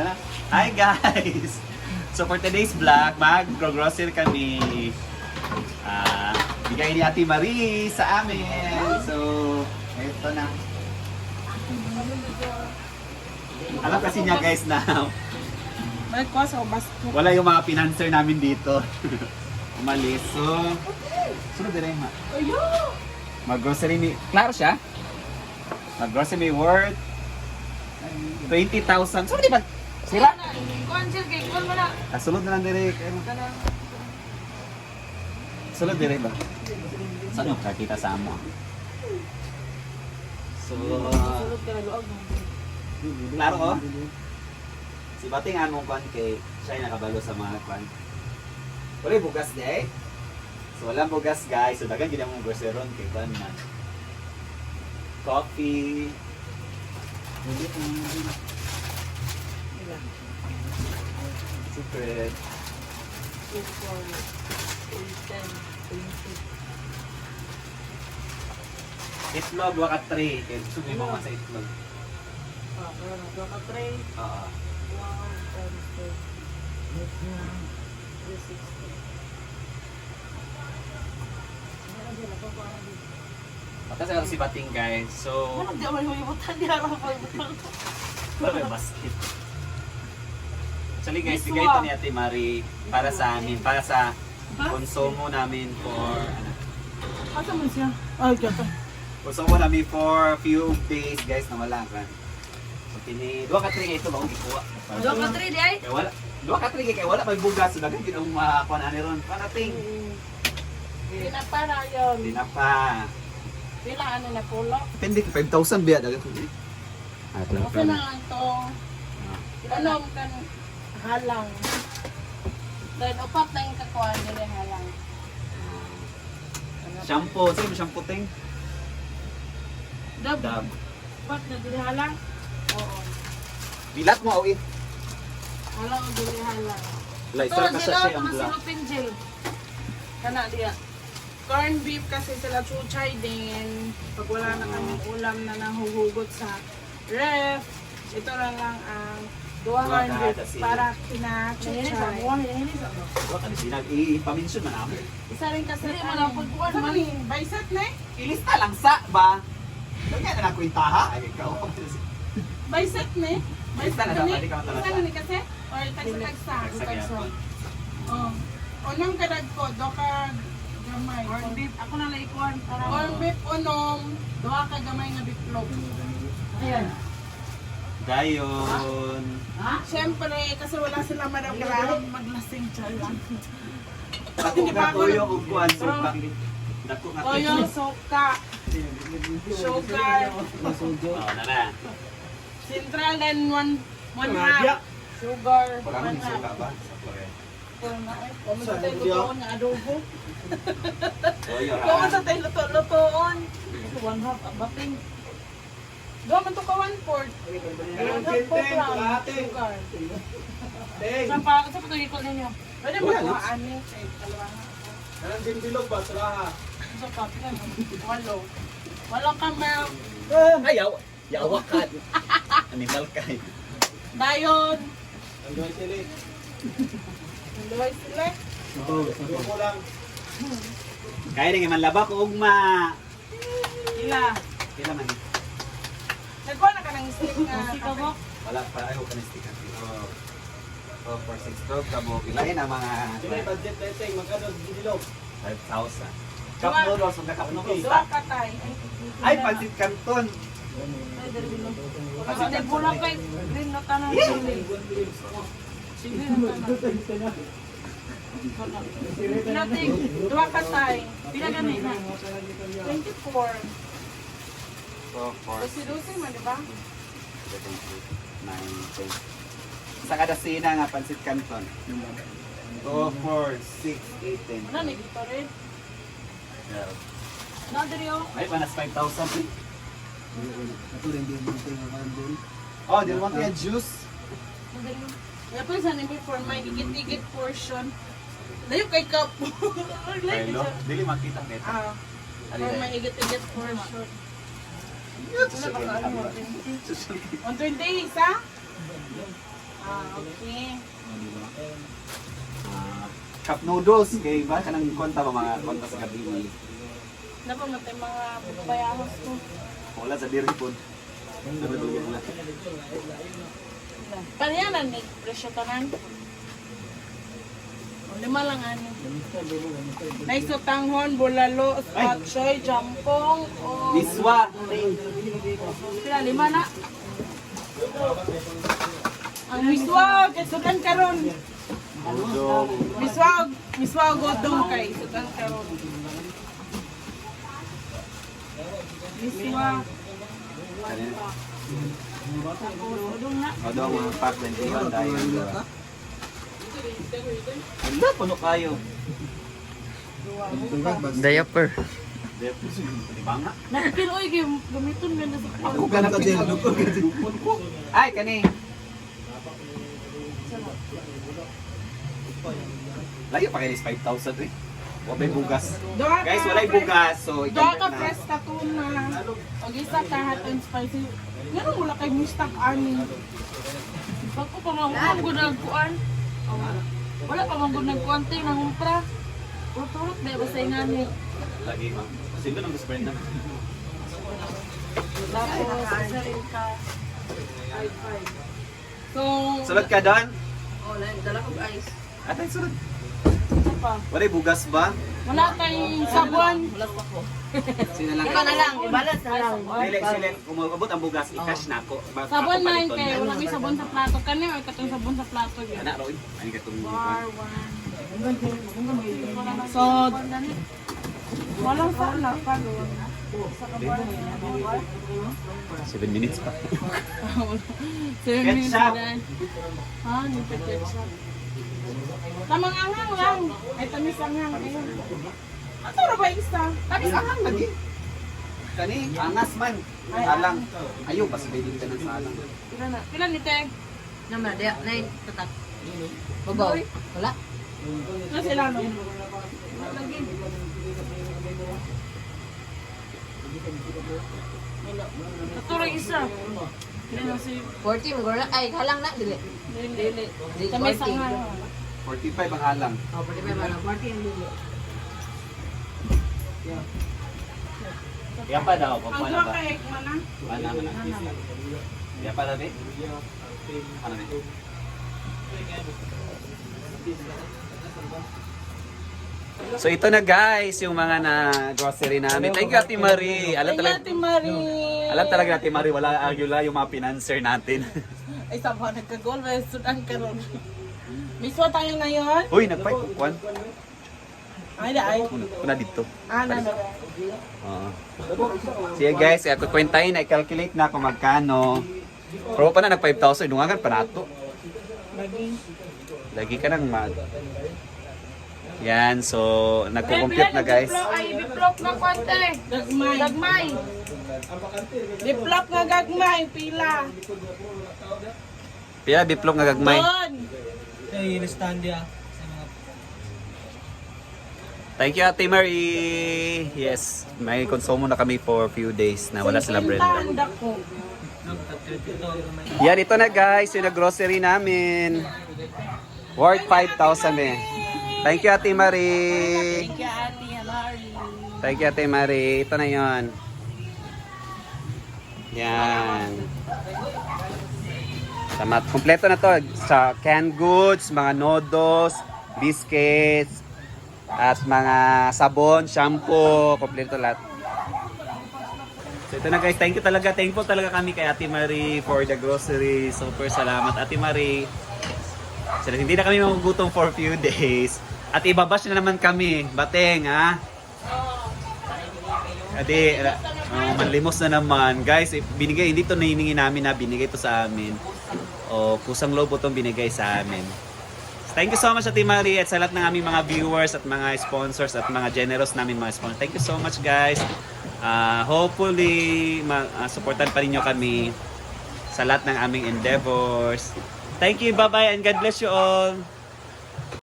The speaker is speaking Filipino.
na lang. Hi guys! So for today's vlog, mag-grocery kami. Ah, bigay ni Ate Marie sa amin. So, eto na. Alam kasi niya guys na wala yung mga financer namin dito. Umalis. So, sunod din ma. Mag-grocery ni... Klaro siya? Mag-grocery worth 20,000. So, di ba? Sira? Kuan sir, kay kuan mo na. Ah, sulod na lang dire. Sulod dire ba? Saan yung kakita sa amo? So, Sulod ka na luag. klaro ko? Si Bating anong kwan kay siya nakabalo sa mga kwan. Wala bugas di eh. So walang bugas guys. So dagan gina mong grocery ron kay kwan man. Coffee. Secret. 2, 4, 8, 10, 20. Itlog, waka 3. Kaya gusto mo mga sa itlog. Ah, pero na doon ka tray. Oo. 1, 10, 360. Kasi ako si Bating guys. So, Ano di man humibutan di araw pa wala may basket. Actually guys, bigay ito ni Ate Marie para sa amin, para sa konsumo namin for ano, Asa man siya? Ay, gato. konsumo namin for few days guys na wala ka. So tini, duha ka trigay ito ba kung ikuha. Doon ka tray di ay? Kaya wala, duha ka trigay kaya wala may bugas, dagan gid ang makakuha na ni ron. Panating. Pinapara yun. Di na pa. Pila ano na pulo. Depende ka 5,000 biya dagan ko. Ah, Okay na lang to. Ano kan halang. Then, upat na yung kakuhaan nila halang. Ah. Shampoo, ito yung shampoo ting. Dab. Dab. Upat na dili halang? Oo. Bilat mo, awi. Wala ko dili halang. Laisa ka sa siya ang black. Ito gel. Kana diya. Corn beef kasi sila chuchay din. Pag wala na kaming ulam na nahuhugot sa ref, ito na lang ang uh, 200 para pinachuchay. Wala ka na sinag, ipaminsyon man namin. Isa rin kasi Hindi mo lang pagkuhan. Baisat na eh. Ilista lang sa ba? Ganyan na na kwintaha. Ay, ikaw. Baisat na eh. Baisat na ni. Isa na ni kasi? Or tagsa-tagsa. Tagsa. Oh. Unang kadag ko, do gamay. Corn beef. Ako na laikuan. Corn beef unom. Doha ka gamay nga bitlog. Ayan. Gayon. Siyempre, kasi wala sila marang maglasing dyan. Ako nga toyo ug kuan suka. Dako nga Toyo, suka, sugar, Oh, na na. central and one, one half. Sugar, one yung half. suka ba? Sa Korea. Kung sa tayo lutoon nga adobo. Toyo Kung sa tayo luto-lutoon. One half, abating. Doon man to ka one fourth. One half po lang. Sugar. Saan pa, saan pa ito ikot ninyo? Pwede mo Wala, ito Lips. ani. Ay, dalawa nga. Bilog ba? Saraha. Isa pa, tingnan mo. Walo. Walo ka, Mel. Ayaw. Yawa ka. Animal ka. eh. Dayon. Ang doon sila. Luway sila. Yung ko lang. Kaya rin man laba ko ugma. Ila. Kila man. Nagkuha na ka ng stick nga. Sika mo? Wala pa ayaw ka na sticker. Oh. Oh, for 6 12 kamo. Ilahin ang mga Sila budget na ito. Magkano din bilog? 5,000. Cup noodles, huwag na cup noodles. Duwa ka tay. Ay, pansit canton. Kasi nagbulang kay green na tanong. Sige na tanong. Pinating, duwa ka tay. Pinagani na. 24. So, for Kasi dosi man, di ba? 9, 10. Sa kada sina nga, pansit canton. 2, 4, 6, 8, 10. Ano ni dito rin? 12. Ano diri oh? Ay, panas 5,000. eh. Oh, di naman kaya juice. Ano diri? Kaya pa sa nimi for my igit-igit portion. Layo kay cup. Layo. Dili makita nito. Ah, for my igit-igit portion. Ano? 120 isa? Ah, okay. Ah, cup noodles kay ba kanang konta ba mga konta sa gabi Napa matay mga bayahos ko. wala sa diri pod na ni presyo tanan. Lima lang ano. Naiso tanghon, bulalo, spot choy, jampong, o... Biswa. Sila, lima na. Ang miswag, kay sudan karon. Miswag, miswag godong kay sudan karon. Miswag, godong na. Udong mga pack 21 tayo. Anda puno kayo. Diaper. Di ba nga? Nakikil, oy, gam- gamiton nga na sa Ako ganap Ay kani. Layo pa kay 5,000 eh. Wala bugas. Ka, Guys, walay bugas. So, Doha ka i-convert na. press ka tuna. O isa ka hot and spicy. Ganun wala kay Mustang Army. Pag ko pa mga ko nagkuan. Wala pa mga nagkuan tayo ng umpra. Urot-urot ba ba sa inani? Lagi ma. Sino nang gusto na? Tapos isa rin ka. So, Sulod ka doon? oh, dala ko ice. Atay sulod. Isa pa. Wala bugas ba? Wala tayong sabon. Sino lang? Ikaw na lang, ibalance na lang. Dili sila kung umabot ang bugas, i-cash na ako. Sabon na paliton kay wala may sabon sa plato kani or katong sabon sa plato. Ana Roy, ani ka tong Bar. So, walang sana pa doon. 7 minutes pa. Seven minutes Ketchup. na. Ah, hindi pa ketchup. Tamang anghang lang. Ay, tamis anghang. Ayun. Ato ra ba isa? Tamis anghang. Lagi. Kani, angas man. Salang. Ayaw, basta pwede ka ng salang. Pila na? Pila ni Teg? Naman, diya, nay, tatak. Babaw. Wala. Na sila no? Lagi. Ato ra isa. Hindi na si... 40, magura. Ay, halang na, dili. Dili. Dili, Tamis 40. Anghang. 45 ang halang. Oh, 45 man. 40 ang dili. Kaya pa daw, Ang pagpala dua ba? kay mana? Mana man. Kaya pa daw, eh? Ano ba? So ito na guys, yung mga na grocery namin. Thank you Ate Marie. Alam talaga, Ate Marie. alam talaga Ate Marie, wala agula yung mga financer natin. Ay, sama nagka-goal. May sudan ka ron. Miswa tayo ngayon. Uy, nagpay kukuan. Ay, da, ay. Kuna dito. Ah, na, na. Oo. Sige guys, ako kwentahin na i-calculate na kung magkano. Pero pa na nag 5,000, dungagan pa nato. Lagi. Lagi ka nang mag. Yan, so nagko-compute na guys. Ay, biplop na kwante. Gagmay. Gagmay. Biplop nga gagmay. Pila. Pila biplok nga gagmay. Doon. Thank you Ate Marie. Yes, may konsumo na kami for few days na wala sila ko. Yan, ito na guys, yung grocery namin. Worth 5,000 eh. Thank you Ate Marie. Thank you, Ate Hilary. Thank you, Ate Marie. Ito na yon. Yan. Tama. Kompleto na to. Sa canned goods, mga noodles, biscuits, at mga sabon, shampoo, kompleto lahat. So ito na guys, thank you talaga. Thankful talaga kami kay Ate Marie for the groceries. Super salamat Ate Marie. So, hindi na kami magugutom for few days. At ibabash na naman kami. Bateng, ha? Adi, uh, manlimos na naman. Guys, binigay, hindi to nahiningi namin na binigay to sa amin. O, kusang loob po itong binigay sa amin. Thank you so much, Ate Marie, at sa lahat ng aming mga viewers at mga sponsors at mga generous namin mga sponsors. Thank you so much, guys. Ah, hopefully, ma- ah, supportan pa rin nyo kami sa lahat ng aming endeavors. Thank you, bye-bye, and God bless you all.